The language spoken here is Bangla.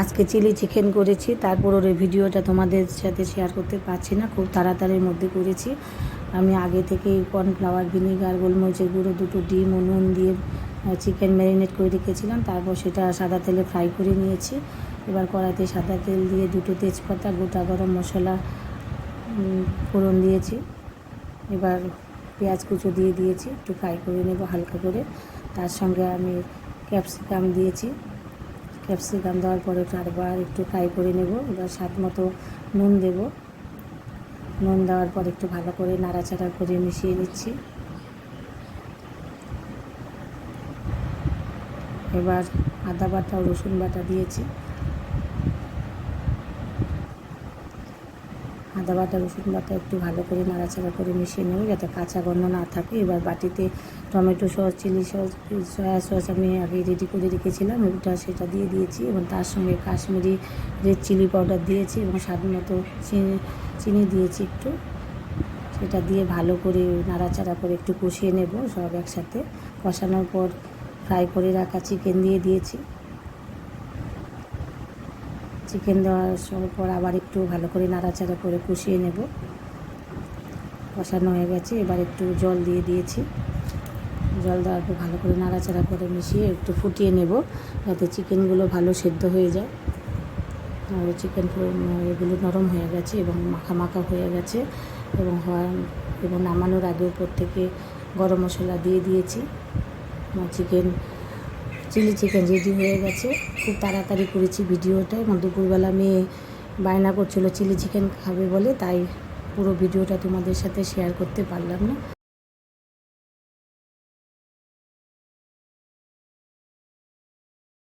আজকে চিলি চিকেন করেছি, তারপর ওর ভিডিওটা তোমাদের সাথে শেয়ার করতে পারছি না, খুব তাড়াতাড়ির মধ্যে করেছি। আমি আগে থেকেই কর্নফ্লাওয়ার ভিনিগার গোলমরিচের গুঁড়ো, দুটো ডিম ও নুন দিয়ে চিকেন ম্যারিনেট করে রেখেছিলাম, তারপর সেটা সাদা তেলে ফ্রাই করে নিয়েছি। এবার কড়াইতে সাদা তেল দিয়ে দুটো তেজপাতা, গোটা গরম মশলা ফোড়ন দিয়েছি। এবার পেঁয়াজ কুচো দিয়ে দিয়েছি, একটু ফ্রাই করে নেব হালকা করে। তার সঙ্গে আমি ক্যাপসিকাম দিয়েছি। ক্যাপসিকাম দেওয়ার পরে চারবার একটু ফ্রাই করে নেব, এবার স্বাদ মতো নুন দেব। নুন দেওয়ার পর একটু ভালো করে নাড়াচাড়া করে মিশিয়ে নিচ্ছি। এবার আদা বাটা, রসুন বাটা দিয়েছি। আদা, বাটা, রসুন বাটা একটু ভালো করে নাড়াচাড়া করে মিশিয়ে নেব যাতে কাঁচা গন্ধ না থাকে। এবার বাটিতে tomato sauce, chilli sauce, soya sauce আমি আগে রেডি করে রেখেছিলাম, ওটা সেটা দিয়ে দিয়েছি এবং তার সঙ্গে কাশ্মীরি রেড চিলি পাউডার দিয়েছি এবং স্বাদ মতো চিনি চিনি দিয়েছি একটু। সেটা দিয়ে ভালো করে নাড়াচাড়া করে একটু কষিয়ে নেব সব একসাথে। কষানোর পর ফ্রাই করে রাখা চিকেন দিয়ে দিয়েছি। চিকেন দেওয়ার পর আবার একটু ভালো করে নাড়াচাড়া করে কষিয়ে নেব। কষানো হয়ে গেছে, এবার একটু জল দিয়ে দিয়েছি। জল দেওয়ার পর ভালো করে নাড়াচাড়া করে মিশিয়ে একটু ফুটিয়ে নেব, যাতে চিকেনগুলো ভালো সেদ্ধ হয়ে যায়। আর চিকেন এগুলো নরম হয়ে গেছে এবং মাখা মাখা হয়ে গেছে এবং এবং নামানোর আগে উপর থেকে গরম মশলা দিয়ে দিয়েছি। চিকেন চিলি চিকেন রেডি হয়ে গেছে। খুব তাড়াতাড়ি করেছি ভিডিওটা এবং দুপুরবেলা মেয়ে বায়না করছিল, চিলি চিকেন খাবে বলে তাই পুরো ভিডিওটা তোমাদের সাথে শেয়ার করতে পারলাম না।